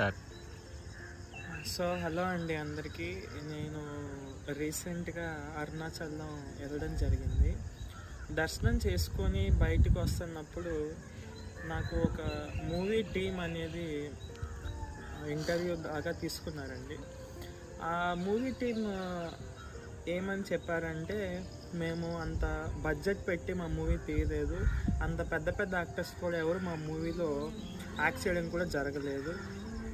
Sir so hello అండి అందరికీ. నేను రీసెంట్గా అరుణాచలం వెళ్ళడం జరిగింది. దర్శనం చేసుకొని బయటకు వస్తున్నప్పుడు నాకు ఒక మూవీ టీం అనేది ఇంటర్వ్యూ బాగా తీసుకున్నారండి. ఆ మూవీ టీం ఏమని చెప్పారంటే మేము అంత బడ్జెట్ పెట్టి మా మూవీ తీయలేదు. అంత పెద్ద పెద్ద యాక్టర్స్ కూడా ఎవరు మా మూవీలో యాక్ట్ చేయడం కూడా జరగలేదు.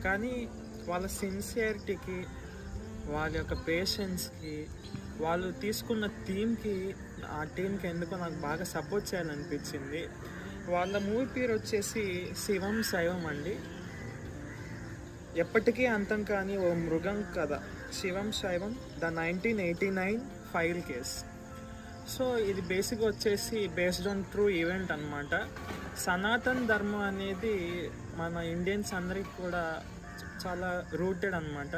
కానీ వాళ్ళ సిన్సియారిటీకి వాళ్ళ యొక్క పేషెన్స్కి వాళ్ళు తీసుకున్న థీమ్కి ఆ టీంకి ఎందుకో నాకు బాగా సపోర్ట్ చేయాలనిపించింది. వాళ్ళ మూవీ పేరు వచ్చేసి శివం శైవం అండి. ఎప్పటికీ అంతం కానీ ఓ మృగం కథ. Shivam Shaivam the nineteen eighty nine file case. So ఇది బేసిక్ వచ్చేసి బేస్డ్ ఆన్ ట్రూ ఈవెంట్ అనమాట సనాతన్ ధర్మం అనేది మన ఇండియన్స్ అందరికి కూడా చాలా రూటెడ్ అనమాట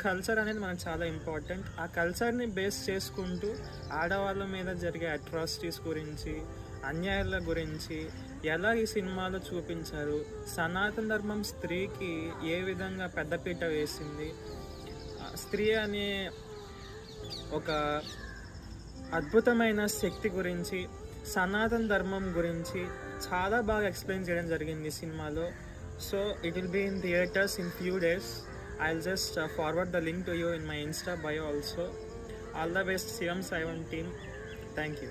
కల్చర్ అనేది మనకు చాలా ఇంపార్టెంట్ ఆ కల్చర్ని బేస్ చేసుకుంటూ ఆడవాళ్ళ మీద జరిగే అట్రాసిటీస్ గురించి అన్యాయాల గురించి ఎలా ఈ సినిమాలో చూపించారు సనాతన ధర్మం స్త్రీకి ఏ విధంగా పెద్దపీట వేసింది స్త్రీ అనే ఒక అద్భుతమైన శక్తి గురించి సనాతన ధర్మం గురించి చాలా బాగా ఎక్స్ప్లెయిన్ చేయడం జరిగింది సినిమాలో. So it will be in theatres in few days I will just forward the link to you in my insta bio also all the best Shivam Shaivam team thank you